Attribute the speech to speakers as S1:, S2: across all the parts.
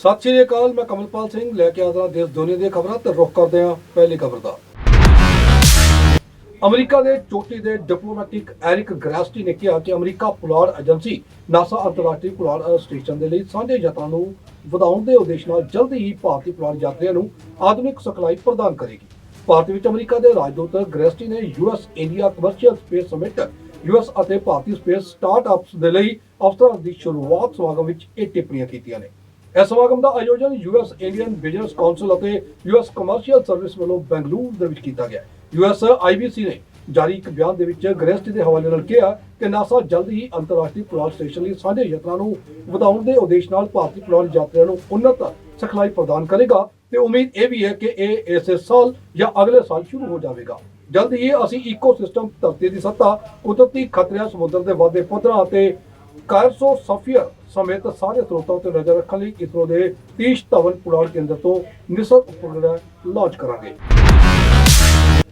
S1: ਸਤਿ ਸ਼੍ਰੀ ਅਕਾਲ, ਮੈਂ ਕਮਲਪਾਲ ਸਿੰਘ, ਲੈ ਕੇ ਆਦਰਾ ਦੇਸ਼ ਦੁਨੀਆ ਦੀਆਂ ਖਬਰਾਂ ਤੇ ਰੁਖ ਕਰਦੇ ਹਾਂ ਪਹਿਲੀ ਖਬਰ ਦਾ। ਅਮਰੀਕਾ ਦੇ ਚੋਟੀ ਦੇ ਡਿਪਲੋਮੈਟਿਕ ਐਰਿਕ ਗ੍ਰੈਸਟੀ ਨੇ ਕਿਹਾ ਕਿ ਅਮਰੀਕਾ ਪੁਲਾੜ ਏਜੰਸੀ ਨਾਸਾ ਅੰਤਰਰਾਸ਼ਟਰੀ ਪੁਲਾੜ ਸਟੇਸ਼ਨ ਦੇ ਲਈ ਸਾਂਝੇ ਯਤਨਾਂ ਨੂੰ ਵਧਾਉਣ ਦੇ ਉਦੇਸ਼ ਨਾਲ ਜਲਦੀ ਹੀ ਭਾਰਤੀ ਪੁਲਾੜ ਯਾਤਰੀਆਂ ਨੂੰ ਆਧੁਨਿਕ ਸਿਖਲਾਈ ਪ੍ਰਦਾਨ ਕਰੇਗੀ। ਭਾਰਤ ਵਿੱਚ ਅਮਰੀਕਾ ਦੇ ਰਾਜਦੂਤ ਗ੍ਰੈਸਟੀ ਨੇ US, India, commercial space summit, US ਅਤੇ ਭਾਰਤੀ ਸਪੇਸ ਸਟਾਰਟਅਪਸ ਦੇ ਲਈ ਅਵਸਰਾਂ ਦੀ ਸ਼ੁਰੂਆਤ ਸਮਾਗਮ ਵਿੱਚ ਇਹ ਟਿੱਪਣੀਆਂ ਕੀਤੀਆਂ ਨੇ। ਇਸ ਸਮਾਗਮ ਦਾ ਆਯੋਜਨ ਯੂਐਸ ਇੰਡੀਅਨ ਬਿਜ਼ਨਸ ਕਾਉਂਸਲ ਅਤੇ ਯੂਐਸ ਕਮਰਸ਼ੀਅਲ ਸਰਵਿਸ ਵੱਲੋਂ ਬੈਂਗਲੁਰੂ ਦੇ ਵਿੱਚ ਕੀਤਾ ਗਿਆ। ਯੂਐਸ ਆਈਬੀਸੀ ਨੇ ਜਾਰੀ ਇੱਕ ਬਿਆਨ ਦੇ ਵਿੱਚ ਗ੍ਰੈਸਟੀ ਦੇ ਹਵਾਲੇ ਨਾਲ ਕਿਹਾ ਕਿ ਨਾਸਾ ਜਲਦ ਹੀ ਅੰਤਰਰਾਸ਼ਟਰੀ ਪੁਲਾੜ ਸਟੇਸ਼ਨ ਲਈ ਸਾਂਝੇ ਯਤਨਾਂ ਨੂੰ ਵਧਾਉਣ ਦੇ ਉਦੇਸ਼ ਨਾਲ ਭਾਰਤੀ ਪੁਲਾੜ ਯਾਤਰੀਆਂ ਨੂੰ ਉન્નਤ ਸਿਖਲਾਈ ਪ੍ਰਦਾਨ ਕਰੇਗਾ ਤੇ ਉਮੀਦ ਇਹ ਵੀ ਹੈ ਕਿ ਇਹ ਇਸੇ ਸਾਲ ਜਾਂ ਅਗਲੇ ਸਾਲ ਸ਼ੁਰੂ ਹੋ ਜਾਵੇਗਾ। ਜਲਦ ਹੀ ਅਸੀਂ ਇਕੋਸਿਸਟਮ ਧਰਤੀ ਦੀ ਸੱਤਾ, ਕੁਦਰਤੀ ਖਤਰਿਆਂ ਸਮੁੰਦਰ ਦੇ ਵਾਧੇ ਪੱਧਰਾਂ ਅਤੇ ਕਾਇਰਸੋ ਸਫੀਅਰ ਸਮੇਤ ਸਾਰੇ ਸਰੋਤਾਂ ਤੇ ਨਜ਼ਰ ਰੱਖਣ ਲਈ ਇਸਰੋ ਦੇ ਤੀਸ਼ ਧਵਨ ਪੁਲਾੜ ਕੇਂਦਰ ਤੋਂ ਨਿਸਰ ਉਪਗ੍ਰਹਿ ਲਾਂਚ ਕਰਾਂਗੇ।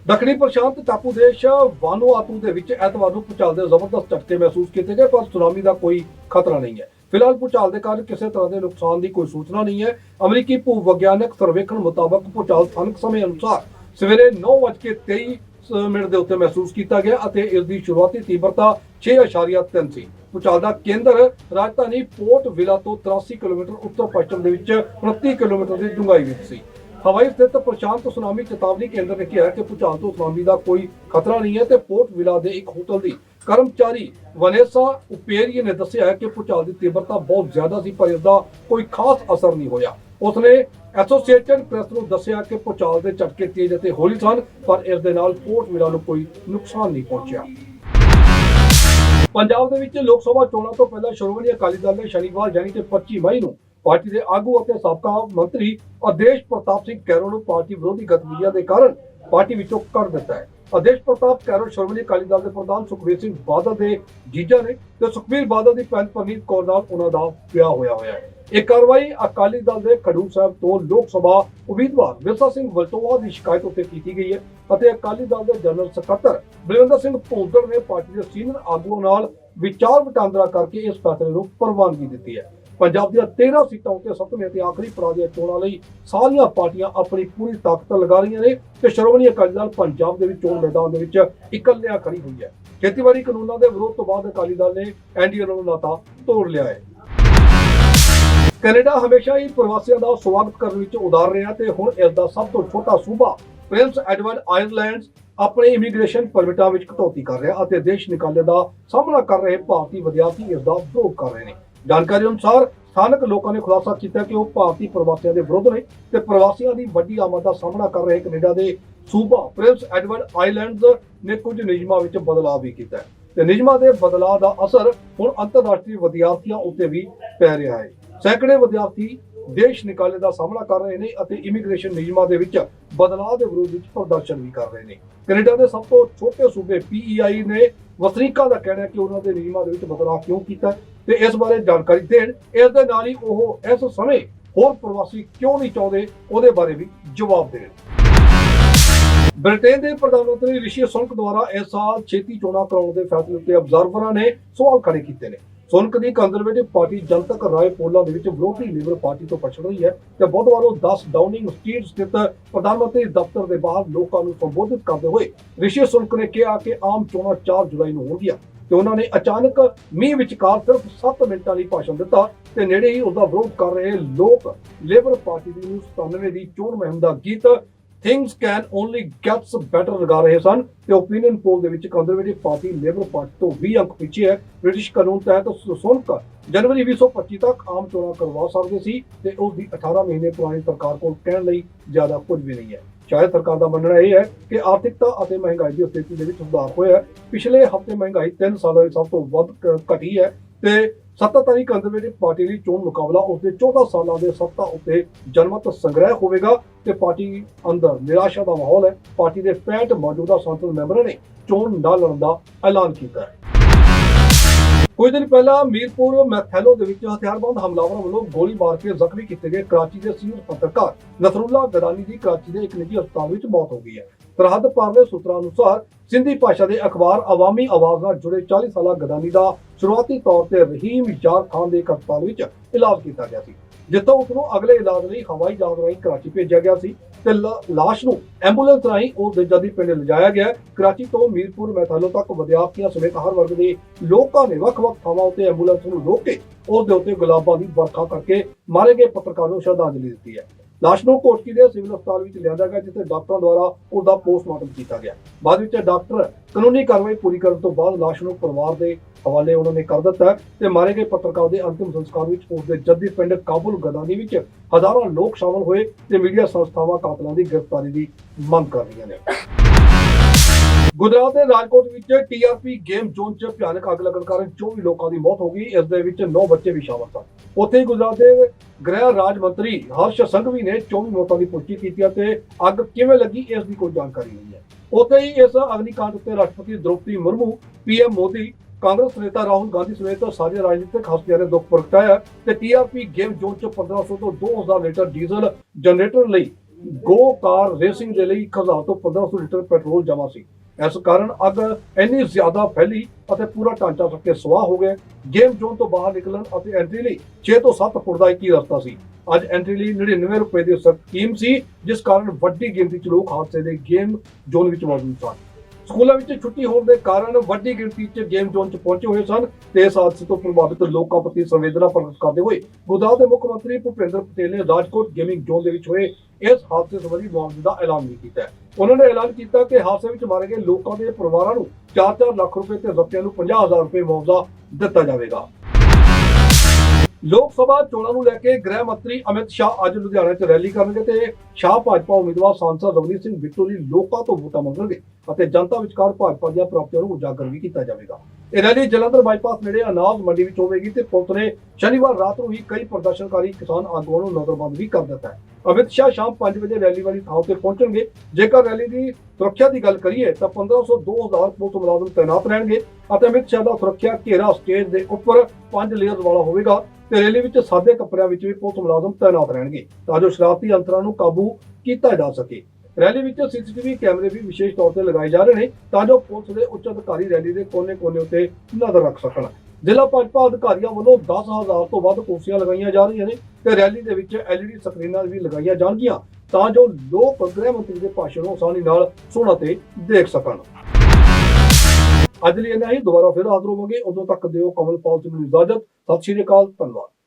S1: ਦੱਖਣੀ ਪ੍ਰਸ਼ਾਂਤ ਟਾਪੂ ਦੇਸ਼ ਵਾਨੂਆਤੂ ਦੇ ਵਿੱਚ ਐਤਵਾਰ ਨੂੰ ਭੂਚਾਲ ਦੇ ਜ਼ਬਰਦਸਤ ਝਟਕੇ ਮਹਿਸੂਸ ਕੀਤੇ ਗਏ, ਪਰ ਸੁਨਾਮੀ ਦਾ ਕੋਈ ਖਤਰਾ ਨਹੀਂ ਹੈ। ਫਿਲਹਾਲ ਭੂਚਾਲ ਦੇ ਕਾਰਨ ਕਿਸੇ ਤਰ੍ਹਾਂ ਦੇ ਨੁਕਸਾਨ ਦੀ ਕੋਈ ਸੂਚਨਾ ਨਹੀਂ ਹੈ। ਅਮਰੀਕੀ ਭੂ ਵਿਗਿਆਨਕ ਸਰਵੇਖਣ ਮੁਤਾਬਕ ਭੂਚਾਲ ਸਥਾਨਕ ਸਮੇਂ ਅਨੁਸਾਰ ਸਵੇਰੇ 9:23 ਮਿੰਟ ਦੇ ਉੱਤੇ ਮਹਿਸੂਸ ਕੀਤਾ ਗਿਆ ਅਤੇ ਇਸ ਦੀ ਸ਼ੁਰੂਆਤੀ ਤੀਬਰਤਾ 6.3 ਸੀ। ਭੂਚਾਲ ਦਾ ਕੇਂਦਰ ਰਾਜਧਾਨੀ ਪੋਰਟ ਵਿਲਾ ਤੋਂ 83 ਕਿਲੋਮੀਟਰ ਉੱਤਰ ਪੱਛਮ ਦੇ ਵਿੱਚ 29 ਕਿਲੋਮੀਟਰ ਦੀ ਡੂੰਘਾਈ ਵਿੱਚ ਸੀ। ਹਵਾਈ ਸਥਿਤ ਪ੍ਰਸ਼ਾਂਤ ਸੁਨਾਮੀ ਚੇਤਾਵਨੀ ਕੇਂਦਰ ਨੇ ਕਿਹਾ ਕਿ ਭੂਚਾਲ ਤੋਂ ਸੁਨਾਮੀ ਦਾ ਕੋਈ ਖਤਰਾ ਨਹੀਂ ਹੈ ਤੇ ਪੋਰਟ ਵਿਲਾ ਦੇ ਇੱਕ ਹੋਟਲ ਦੀ ਕਰਮਚਾਰੀ ਵਨੇਸਾ ਉਪੇਰੀਏ ਨੇ ਦੱਸਿਆ ਕਿ ਭੂਚਾਲ ਦੀ ਤੀਬਰਤਾ ਬਹੁਤ ਜ਼ਿਆਦਾ ਸੀ, ਪਰ ਇਸ ਦਾ ਕੋਈ ਖਾਸ ਅਸਰ ਨਹੀਂ ਹੋਇਆ। ਉਸਨੇ ਐਸੋਸੀਏਟਡ ਪ੍ਰੈਸ ਨੂੰ ਦੱਸਿਆ ਕਿ ਭੂਚਾਲ ਦੇ ਝਟਕੇ ਤੇਜ਼ ਅਤੇ ਹੌਲੀ ਸਨ, ਪਰ ਇਸ ਦੇ ਨਾਲ ਪੋਰਟ ਵਿਲਾ ਨੂੰ ਕੋਈ ਨੁਕਸਾਨ ਨਹੀਂ ਪਹੁੰਚਿਆ। ਪੰਜਾਬ ਦੇ ਵਿੱਚ ਲੋਕ ਸਭਾ ਚੋਣਾਂ ਤੋਂ ਪਹਿਲਾਂ ਸ਼੍ਰੋਮਣੀ ਅਕਾਲੀ ਦਲ ਨੇ ਸ਼ਨੀਵਾਰ ਯਾਨੀ ਕਿ 25 ਮਈ ਨੂੰ ਪਾਰਟੀ ਦੇ ਆਗੂ ਅਤੇ ਸਾਬਕਾ ਮੰਤਰੀ ਆਦੇਸ਼ ਪ੍ਰਤਾਪ ਸਿੰਘ ਕੈਰੋ ਨੂੰ ਪਾਰਟੀ ਵਿਰੋਧੀ ਗਤੀਵਿਧੀਆਂ ਦੇ ਕਾਰਨ ਪਾਰਟੀ ਵਿੱਚੋਂ ਕੱਢ ਦਿੱਤਾ ਹੈ। ਅਦੇਸ਼ ਪ੍ਰਤਾਪ ਕੈਰੋ, ਸ਼੍ਰੋਮਣੀ ਅਕਾਲੀ ਦਲ ਦੇ ਪ੍ਰਧਾਨ ਸੁਖਬੀਰ ਸਿੰਘ ਬਾਦਲ ਦੇ ਜੀਜਾ ਨੇ ਤੇ ਸੁਖਬੀਰ ਬਾਦਲ ਦੀ ਭੈਣ ਪਰਨੀਤ ਕੌਰ ਨਾਲ ਉਹਨਾਂ ਦਾ ਵਿਆਹ ਹੋਇਆ ਹੋਇਆ ਹੈ। ਇਹ ਕਾਰਵਾਈ ਅਕਾਲੀ ਦਲ ਦੇ ਖਡੂਰ ਸਾਹਿਬ ਤੋਂ ਲੋਕ ਸਭਾ ਉਮੀਦਵਾਰ ਵਿਰਸਾ ਸਿੰਘ ਵਲਟੋਆ ਦੀ ਸ਼ਿਕਾਇਤ ਉੱਤੇ ਕੀਤੀ ਗਈ ਹੈ ਅਤੇ ਅਕਾਲੀ ਦਲ ਦੇ ਜਨਰਲ ਸਕੱਤਰ ਬਲਵਿੰਦਰ ਸਿੰਘ ਭੁੰਦੜ ਨੇ ਪਾਰਟੀ ਦੇ ਸੀਨੀਅਰ ਆਗੂਆਂ ਨਾਲ ਵਿਚਾਰ ਵਟਾਂਦਰਾ ਕਰਕੇ ਇਸ ਫੈਸਲੇ ਨੂੰ ਪ੍ਰਵਾਨਗੀ ਦਿੱਤੀ ਹੈ। ਪੰਜਾਬ ਦੀਆਂ 13 ਸੀਟਾਂ ਉੱਤੇ ਸੱਤਵੇਂ ਅਤੇ ਆਖਰੀ ਪੜਾਅ ਦੀਆਂ ਚੋਣਾਂ ਲਈ ਸਾਰੀਆਂ ਪਾਰਟੀਆਂ ਆਪਣੀ ਪੂਰੀ ਤਾਕਤ ਲਗਾ ਰਹੀਆਂ ਨੇ ਤੇ ਸ਼੍ਰੋਮਣੀ ਅਕਾਲੀ ਦਲ ਪੰਜਾਬ ਦੇ ਵਿੱਚ ਚੋਣ ਮੈਦਾਨ ਦੇ ਵਿੱਚ ਇਕੱਲਿਆਂ ਖੜੀ ਹੋਈ ਹੈ। ਖੇਤੀਬਾੜੀ ਕਾਨੂੰਨਾਂ ਦੇ ਵਿਰੋਧ ਤੋਂ ਬਾਅਦ ਅਕਾਲੀ ਦਲ ਨੇ ਐਨਡੀਏ ਨੂੰ ਨਾਤਾ ਤੋੜ ਲਿਆ ਹੈ। ਕੈਨੇਡਾ ਹਮੇਸ਼ਾ ਹੀ ਪ੍ਰਵਾਸੀਆਂ ਦਾ ਸਵਾਗਤ ਕਰਨ ਵਿੱਚ ਉਦਾਰ ਰਿਹਾ ਤੇ ਹੁਣ ਇਸ ਦਾ ਸਭ ਤੋਂ ਛੋਟਾ ਸੂਬਾ ਪ੍ਰਿੰਸ ਐਡਵਰਡ ਆਇਰਲੈਂਡ ਆਪਣੇ ਇਮੀਗ੍ਰੇਸ਼ਨ ਪਰਮਿਟਾਂ ਵਿੱਚ ਕਟੌਤੀ ਕਰ ਰਿਹਾ ਅਤੇ ਦੇਸ਼ ਨਿਕਾਲੇ ਦਾ ਸਾਹਮਣਾ ਕਰ ਰਹੇ ਭਾਰਤੀ ਵਿਦਿਆਰਥੀ ਇਸ ਦਾ ਵਿਰੋਧ ਕਰ ਰਹੇ ਨੇ। ਜਾਣਕਾਰੀ ਅਨੁਸਾਰ ਸਥਾਨਕ ਲੋਕਾਂ ਨੇ ਖੁਲਾਸਾ ਕੀਤਾ ਕਿ ਉਹ ਭਾਰਤੀ ਪ੍ਰਵਾਸੀਆਂ ਦੇ ਵਿਰੁੱਧ ਨੇ ਤੇ ਪ੍ਰਵਾਸੀਆਂ ਦੀ ਵੱਡੀ ਆਮਦ ਦਾ ਸਾਹਮਣਾ ਕਰ ਰਹੇ ਕੈਨੇਡਾ ਦੇ ਸੂਬਾ ਪ੍ਰਿੰਸ ਐਡਵਰਡ ਆਈਲੈਂਡਸ ਨੇ ਕੁਝ ਨਿਯਮਾਂ ਵਿੱਚ ਬਦਲਾਅ ਵੀ ਕੀਤਾ ਤੇ ਨਿਯਮਾਂ ਦੇ ਬਦਲਾਅ ਦਾ ਅਸਰ ਹੁਣ ਅੰਤਰਰਾਸ਼ਟਰੀ ਵਿਦਿਆਰਥੀਆਂ ਉੱਤੇ ਵੀ ਪੈ ਰਿਹਾ ਹੈ। ਸੈਂਕੜੇ ਵਿਦਿਆਰਥੀ ਦੇਸ਼ ਨਿਕਾਲੇ ਦਾ ਸਾਹਮਣਾ ਕਰ ਰਹੇ ਨੇ ਅਤੇ ਇਮੀਗ੍ਰੇਸ਼ਨ ਨਿਯਮਾਂ ਦੇ ਵਿੱਚ ਬਦਲਾਅ ਦੇ ਵਿਰੋਧ ਵਿੱਚ ਪ੍ਰਦਰਸ਼ਨ ਵੀ ਕਰ ਰਹੇ ਨੇ। ਕੈਨੇਡਾ ਦੇ ਸਭ ਤੋਂ ਛੋਟੇ ਸੂਬੇ PEI ਨੇ ਵਸਨੀਕਾਂ ਦਾ ਕਹਿਣਾ ਹੈ ਕਿ ਉਹਨਾਂ ਦੇ ਨਿਯਮਾਂ ਦੇ ਵਿੱਚ ਬਦਲਾਅ ਕਿਉਂ ਕੀਤਾ ਤੇ ਇਸ ਬਾਰੇ ਜਾਣਕਾਰੀ ਦੇਣ। ਇਸ ਦੇ ਨਾਲ ਹੀ ਉਹ ਇਸ ਸਮੇਂ ਹੋਰ ਪ੍ਰਵਾਸੀ ਕਿਉਂ ਨਹੀਂ ਚਾਹੁੰਦੇ? ਉਹਦੇ ਬਾਰੇ ਵੀ ਜਵਾਬ ਦੇਣ। ਬ੍ਰਿਟੇਨ ਦੇ ਪ੍ਰਧਾਨ ਮੰਤਰੀ ਰਿਸ਼ੀ ਸੁਨਕ ਦੁਆਰਾ ਇਸ ਸਾਲ ਛੇਤੀ ਚੋਣਾਂ ਕਰਾਉਣ ਦੇ ਫੈਸਲੇ ਉੱਤੇ ਅਬਜ਼ਰਵਰਾਂ ਨੇ ਸਵਾਲ ਖੜੇ ਕੀਤੇ ਨੇ। ਸੁਨਕ ਦੀ ਕੰਜ਼ਰਵੇਟਿਵ ਪਾਰਟੀ ਜਨਤਕ ਰਾਏ ਪੋਲਾਂ ਦੇ ਵਿੱਚ ਵਿਰੋਧੀ ਲਿਬਰਲ ਪਾਰਟੀ ਤੋਂ ਪਛੜ ਰਹੀ ਹੈ ਤੇ ਬੁੱਧਵਾਰ ਨੂੰ 10 ਡਾਊਨਿੰਗ ਸਟਰੀਟ ਸਥਿਤ ਪ੍ਰਧਾਨ ਮੰਤਰੀ ਦਫ਼ਤਰ ਦੇ ਬਾਹਰ ਲੋਕਾਂ ਨੂੰ ਸੰਬੋਧਿਤ ਕਰਦੇ ਹੋਏ ਰਿਸ਼ੀ ਸੁਨਕ ਨੇ ਕਿਹਾ ਕਿ ਆਮ ਚੋਣਾਂ 4 ਜੁਲਾਈ ਨੂੰ ਹੋਣਗੀਆਂ। ਤੇ ਉਹਨਾਂ ਨੇ ਅਚਾਨਕ ਮੀਂਹ ਵਿਚਕਾਰ ਸਿਰਫ 7 ਮਿੰਟਾਂ ਲਈ ਭਾਸ਼ਣ ਦਿੱਤਾ ਤੇ ਨੇੜੇ ਹੀ ਉਸਦਾ ਵਿਰੋਧ ਕਰ ਰਹੇ ਲੋਕ ਲੇਬਰ ਪਾਰਟੀ ਦੀ 97 ਦੀ ਚੋਣ ਮੁਹਿੰਮ ਦਾ ਗੀਤ things can only gets better ਲਗਾ ਰਹੇ ਸਨ ਤੇ ਓਪੀਨੀਅਨ ਪੋਲ ਦੇ ਵਿੱਚ ਕੰਜ਼ਰਵੇਟਿਵ ਪਾਰਟੀ ਲੇਬਰ ਪਾਰਟੀ ਤੋਂ 20 ਅੰਕ ਪਿੱਛੇ ਹੈ। ਬ੍ਰਿਟਿਸ਼ ਕਾਨੂੰਨ ਤਹਿਤ ਸੁਨਕ ਜਨਵਰੀ 2025 ਤੱਕ ਆਮ ਚੋਣਾਂ ਕਰਵਾ ਸਕਦੇ ਸੀ ਤੇ ਉਸ ਦੀ 18 ਮਹੀਨੇ ਪੁਰਾਣੀ ਸਰਕਾਰ ਕੋਲ ਕਹਿਣ ਲਈ ਜ਼ਿਆਦਾ ਕੁਝ ਵੀ ਨਹੀਂ ਹੈ। ਸ਼ਾਇਦ ਸਰਕਾਰ ਦਾ ਮੰਨਣਾ ਇਹ ਹੈ ਕਿ ਆਰਥਿਕਤਾ ਅਤੇ ਮਹਿੰਗਾਈ ਦੀ ਸਥਿਤੀ ਦੇ ਵਿੱਚ ਸੁਧਾਰ ਹੋਇਆ ਪਿਛਲੇ ਹਫ਼ਤੇ ਮਹਿੰਗਾਈ 3 ਸਾਲਾਂ ਵਿੱਚ ਸਭ ਤੋਂ ਵੱਧ ਕ- ਘਟੀ ਹੈ ਤੇ ਸੱਤਾਧਾਰੀ ਕੰਜ਼ਰਵੇਟਿਵ ਪਾਰਟੀ ਲਈ ਚੋਣ ਮੁਕਾਬਲਾ ਉਸਦੇ 14 ਸਾਲਾਂ ਦੇ ਸੱਤਾ ਉੱਤੇ ਜਨਮਤ ਸੰਗ੍ਰਹਿ ਹੋਵੇਗਾ ਤੇ ਪਾਰਟੀ ਅੰਦਰ ਨਿਰਾਸ਼ਾ ਦਾ ਮਾਹੌਲ ਹੈ। ਪਾਰਟੀ ਦੇ 65 ਮੌਜੂਦਾ ਸੰਸਦ ਮੈਂਬਰਾਂ ਨੇ ਚੋਣ ਨਾ ਲੜਨ ਦਾ ਐਲਾਨ ਕੀਤਾ ਹੈ। ਕੁਝ ਦਿਨ ਪਹਿਲਾਂ ਮੀਰਪੁਰ ਮੈਥੈਲੋ ਦੇ ਵਿੱਚ ਹਥਿਆਰਬੰਦ ਹਮਲਾਵਰਾਂ ਵੱਲੋਂ ਗੋਲੀ ਮਾਰ ਕੇ ਜ਼ਖਮੀ ਕੀਤੇ ਗਏ ਕਰਾਚੀ ਦੇ ਸੀਨੀਅਰ ਪੱਤਰਕਾਰ ਨਸਰੁੱਲਾ ਗਦਾਨੀ ਦੀ ਕਰਾਚੀ ਦੇ ਇੱਕ ਨਿੱਜੀ ਹਸਪਤਾਲ ਵਿੱਚ ਮੌਤ ਹੋ ਗਈ ਹੈ। ਸਰਹੱਦ ਪਾਰਲੇ ਸੂਤਰਾਂ ਅਨੁਸਾਰ ਸਿੰਧੀ ਭਾਸ਼ਾ ਦੇ ਅਖਬਾਰ ਆਵਾਮੀ ਆਵਾਜ਼ ਨਾਲ ਜੁੜੇ 40 ਸਾਲਾ ਗਦਾਨੀ ਦਾ ਸ਼ੁਰੂਆਤੀ ਤੌਰ ਤੇ ਰਹੀਮ ਯਾਰ ਖਾਨ ਦੇ ਇੱਕ ਹਸਪਤਾਲ ਵਿੱਚ ਇਲਾਜ ਕੀਤਾ ਗਿਆ ਸੀ, ਜਿੱਥੋਂ ਉਸ ਨੂੰ ਅਗਲੇ ਇਲਾਜ ਲਈ ਹਵਾਈ ਜਹਾਜ਼ ਰਾਹੀਂ ਕਰਾਚੀ ਭੇਜਿਆ ਗਿਆ ਸੀ। ਤੇ ਲਾ- ਲਾਸ਼ ਨੂੰ ਐਂਬੂਲੈਂਸ ਰਾਹੀਂ ਉਸ ਦੇ ਪਿੰਡ ਲਿਜਾਇਆ ਗਿਆ। ਕਰਾਚੀ ਤੋਂ ਮੀਰਪੁਰ ਮੈਥਾਲੋ ਤੱਕ ਵਿਦਿਆਰਥੀਆਂ ਸਮੇਤ ਹਰ ਵਰਗ ਦੇ ਲੋਕਾਂ ਨੇ ਵੱਖ-ਵੱਖ ਥਾਵਾਂ ਉੱਤੇ ਐਂਬੂਲੈਂਸ ਨੂੰ ਰੋਕ ਕੇ ਉਸ ਦੇ ਉੱਤੇ ਗੁਲਾਬਾਂ ਦੀ ਵਰਖਾ ਕਰਕੇ ਮਾਰੇ ਗਏ ਪੱਤਰਕਾਰ ਨੂੰ ਸ਼ਰਧਾਂਜਲੀ ਦਿੱਤੀ ਹੈ। ਲਾਸ਼ ਨੂੰ ਕੋਟਕੀ ਦੇ ਸਿਵਲ ਹਸਪਤਾਲ ਵਿੱਚ ਲਿਆਂਦਾ ਗਿਆ, ਜਿੱਥੇ ਡਾਕਟਰਾਂ ਦੁਆਰਾ ਉਸ ਦਾ ਪੋਸਟਮਾਰਟਮ ਕੀਤਾ ਗਿਆ। ਬਾਅਦ ਵਿੱਚ ਡਾਕਟਰ ਕਾਨੂੰਨੀ ਕਾਰਵਾਈ ਪੂਰੀ ਕਰਨ ਤੋਂ ਬਾਅਦ ਲਾਸ਼ ਨੂੰ ਪਰਿਵਾਰ ਦੇ ਹਵਾਲੇ ਉਹਨਾਂ ਨੇ ਕਰ ਦਿੱਤਾ ਤੇ ਮਾਰੇ ਗਏ ਪੱਤਰਕਾਰ ਦੇ ਅੰਤਿਮ ਸੰਸਕਾਰ ਵਿੱਚ ਉਸ ਦੇ ਜੱਦੀ ਪਿੰਡ ਕਾਬੁਲ ਗਦਾਨੀ ਵਿੱਚ ਹਜ਼ਾਰਾਂ ਲੋਕ ਸ਼ਾਮਲ ਹੋਏ ਤੇ ਮੀਡੀਆ ਸੰਸਥਾਵਾਂ ਕਾਤਲਾਂ ਦੀ ਗ੍ਰਿਫਤਾਰੀ ਦੀ ਮੰਗ ਕਰ ਰਹੀਆਂ ਨੇ। ਗੁਜਰਾਤ ਦੇ ਰਾਜਕੋਟ ਵਿੱਚ ਟੀਆਰਪੀ ਗੇਮ ਜ਼ੋਨ 'ਚ ਭਿਆਨਕ ਅੱਗ ਲੱਗਣ ਕਾਰਨ 24 ਲੋਕਾਂ ਦੀ ਮੌਤ ਹੋ ਗਈ। ਇਸ ਦੇ ਵਿੱਚ 9 ਬੱਚੇ ਵੀ ਸ਼ਾਮਲ ਸਨ। ਉੱਥੇ ਹੀ ਗੁਜਰਾਤ ਦੇ ਗ੍ਰਹਿ ਰਾਜ ਮੰਤਰੀ ਹਰਸ਼ ਸੰਘਵੀ ਨੇ 24 ਮੌਤਾਂ ਦੀ ਪੁਸ਼ਟੀ ਕੀਤੀ ਅਤੇ ਅੱਗ ਕਿਵੇਂ ਲੱਗੀ ਇਸ ਦੀ ਕੋਈ ਜਾਣਕਾਰੀ ਨਹੀਂ ਹੈ। ਉੱਥੇ ਹੀ ਇਸ ਅਗਨੀਕਾਂਡ ਉੱਤੇ ਰਾਸ਼ਟਰਪਤੀ ਦ੍ਰੋਪਦੀ ਮੁਰਮੂ ਪੀਐਮ ਮੋਦੀ, ਕਾਂਗਰਸ ਨੇਤਾ ਰਾਹੁਲ ਗਾਂਧੀ ਸਮੇਤ ਸਾਰੇ ਰਾਜਨੀਤਿਕ ਹਸਤੀਆਂ ਨੇ ਦੁੱਖ ਪ੍ਰਗਟਾਇਆ ਹੈ ਤੇ ਟੀਆਰਪੀ ਗੇਮ ਜ਼ੋਨ 'ਚ 1500 ਤੋਂ 2000 ਲੀਟਰ ਡੀਜ਼ਲ ਜਨਰੇਟਰ ਲਈ ਗੋ ਕਾਰ ਰੇਸਿੰਗ ਦੇ ਲਈ 1000 ਤੋਂ 1500 ਲੀਟਰ ਪੈਟਰੋਲ ਜਮ੍ਹਾਂ ਸੀ। ਇਸ ਕਾਰਨ ਅੱਗ ਇੰਨੀ ਜ਼ਿਆਦਾ ਫੈਲੀ ਅਤੇ ਪੂਰਾ ਢਾਂਚਾ ਸੱਕੇ ਸਵਾਹ ਹੋ ਗਿਆ। ਗੇਮ ਜ਼ੋਨ ਤੋਂ ਬਾਹਰ ਨਿਕਲਣ ਅਤੇ ਐਂਟਰੀ ਲਈ 6 ਤੋਂ 7 ਫੁੱਟ ਦਾ ਇੱਕ ਹੀ ਰਸਤਾ ਸੀ। ਅੱਜ ਐਂਟਰੀ ਲਈ 99 ਰੁਪਏ ਦੀ ਸਕੀਮ ਸੀ, ਜਿਸ ਕਾਰਨ ਵੱਡੀ ਗਿਣਤੀ 'ਚ ਲੋਕ ਹਾਦਸੇ ਦੇ ਗੇਮ ਜ਼ੋਨ ਵਿੱਚ ਮੌਜੂਦ ਸਨ। ਸਕੂਲਾਂ ਵਿੱਚ ਛੁੱਟੀ ਹੋਣ ਦੇ ਕਾਰਨ ਵੱਡੀ ਗਿਣਤੀ 'ਚ ਗੇਮ ਜ਼ੋਨ 'ਚ ਪਹੁੰਚੇ ਹੋਏ ਸਨ ਤੇ ਇਸ ਹਾਦਸੇ ਤੋਂ ਪ੍ਰਭਾਵਿਤ ਲੋਕਾਂ ਪ੍ਰਤੀ ਸੰਵੇਦਨਾ ਪ੍ਰਗਟ ਕਰਦੇ ਹੋਏ ਗੁਜਰਾਤ ਦੇ ਮੁੱਖ ਮੰਤਰੀ ਭੁਪਿੰਦਰ ਪਟੇਲ ਨੇ ਰਾਜਕੋਟ ਗੇਮਿੰਗ ਜ਼ੋਨ ਦੇ ਵਿੱਚ ਹੋਏ ਇਸ ਹਾਦਸੇ ਸੰਬੰਧੀ ਮੁਆਵਜ਼ੇ ਦਾ ਐਲਾਨ ਵੀ ਕੀਤਾ ਹੈ। ਉਹਨਾਂ ਨੇ ਐਲਾਨ ਕੀਤਾ ਕਿ ਹਾਦਸੇ ਵਿੱਚ ਮਾਰੇ ਗਏ ਲੋਕਾਂ ਦੇ ਪਰਿਵਾਰਾਂ ਨੂੰ 4-4 ਲੱਖ ਰੁਪਏ ਤੇ ਜ਼ਖਮੀਆਂ ਨੂੰ 50000 ਰੁਪਏ ਮੁਆਵਜ਼ਾ ਦਿੱਤਾ ਜਾਵੇਗਾ। ਲੋਕ ਸਭਾ ਚੋਣਾਂ ਨੂੰ ਲੈ ਕੇ ਗ੍ਰਹਿ ਮੰਤਰੀ ਅਮਿਤ ਸ਼ਾਹ ਅੱਜ ਲੁਧਿਆਣਾ 'ਚ ਰੈਲੀ ਕਰਨਗੇ ਤੇ ਸ਼ਾਹ ਭਾਜਪਾ ਉਮੀਦਵਾਰ ਸਾਂਸਦ ਰਵਨੀਤ ਸਿੰਘ ਬਿੱਟੂ ਲਈ ਲੋਕਾਂ ਤੋਂ ਵੋਟਾਂ ਮੰਗਣਗੇ ਅਤੇ ਜਨਤਾ ਵਿਚਕਾਰ ਭਾਜਪਾ ਦੀਆਂ ਪ੍ਰਾਪਤੀਆਂ ਨੂੰ ਉਜਾਗਰ ਵੀ ਕੀਤਾ ਜਾਵੇਗਾ। ਇਹ ਰੈਲੀ ਜਲੰਧਰ ਬਾਈਪਾਸ ਨੇੜੇ ਅਨਾਜ ਮੰਡੀ ਵਿੱਚ ਹੋਵੇਗੀ ਤੇ ਪੁਲਿਸ ਨੇ ਸ਼ਨੀਵਾਰ ਰਾਤ ਨੂੰ ਹੀ ਕਈ ਪ੍ਰਦਰਸ਼ਨਕਾਰੀ ਕਿਸਾਨ ਆਗੂਆਂ ਨੂੰ ਨਜ਼ਰਬੰਦ ਵੀ ਕਰ ਦਿੱਤਾ ਹੈ। ਅਮਿਤ ਸ਼ਾਹ ਸ਼ਾਮ 5 ਵਜੇ ਰੈਲੀ ਵਾਲੀ ਥਾਂ ਤੇ ਪਹੁੰਚਣਗੇ। ਜੇਕਰ ਰੈਲੀ ਦੀ ਸੁਰੱਖਿਆ ਦੀ ਗੱਲ ਕਰੀਏ, ਤਾਂ 1500 2000 ਪੁਲਿਸ ਮੁਲਾਜ਼ਮ ਤੈਨਾਤ ਰਹਿਣਗੇ ਅਤੇ ਅਮਿਤ ਸ਼ਾਹ ਦਾ ਸੁਰੱਖਿਆ ਘੇਰਾ ਸਟੇਜ ਦੇ ਉੱਪਰ ਪੰਜ ਲੇਅਰ ਵਾਲਾ ਹੋਵੇਗਾ ਤੇ ਰੈਲੀ ਵਿੱਚ ਸਾਦੇ ਕੱਪੜਿਆਂ ਵਿੱਚ ਵੀ ਪੁਲਿਸ ਮੁਲਾਜ਼ਮ ਤੈਨਾਤ ਰਹਿਣਗੇ। ਤਾਂ ਜੋ ਸ਼ਰਾਰਤੀ ਅੰਤਰਾਂ ਨੂੰ ਕਾਬੂ ਕੀਤਾ ਜਾ ਸਕੇ। ਰੈਲੀ ਵਿੱਚ ਸੀਸੀਟੀਵੀ ਕੈਮਰੇ ਵੀ ਵਿਸ਼ੇਸ਼ ਤੌਰ ਤੇ ਲਗਾਏ ਜਾ ਰਹੇ ਨੇ ਤਾਂ ਜੋ ਪੁਲਿਸ ਦੇ ਉੱਚ ਅਧਿਕਾਰੀ ਰੈਲੀ ਦੇ ਕੋਨੇ-ਕੋਨੇ ਉੱਤੇ ਨਜ਼ਰ ਰੱਖ ਸਕਣ। ਜ਼ਿਲ੍ਹਾ ਭਾਜਪਾ ਅਧਿਕਾਰੀਆਂ ਵੱਲੋਂ 10000 ਤੋਂ ਵੱਧ ਕੁਰਸੀਆਂ ਲਗਾਈਆਂ ਜਾ ਰਹੀਆਂ ਨੇ ਤੇ ਰੈਲੀ ਦੇ ਵਿੱਚ ਐਲਈਡੀ ਸਕਰੀਨਾਂ ਵੀ ਲਗਾਈਆਂ ਜਾਣਗੀਆਂ ਤਾਂ ਜੋ ਲੋਕ ਗ੍ਰਹਿ ਮੰਤਰੀ ਦੇ ਭਾਸ਼ਣ ਨੂੰ ਆਸਾਨੀ ਨਾਲ ਸੁਣ ਅਤੇ ਦੇਖ ਸਕਣ। ਅੱਜ ਲਈ ਇੰਨਾ ਹੀ, ਦੁਬਾਰਾ ਫਿਰ ਹਾਜ਼ਰ ਹੋਵਾਂਗੇ। ਉਦੋਂ ਤੱਕ ਦਿਓ ਕਮਲਪਾਲ ਸਿੰਘ ਨੂੰ ਇਜਾਜ਼ਤ। ਸਤਿ ਸ਼੍ਰੀ ਅਕਾਲ, ਧੰਨਵਾਦ।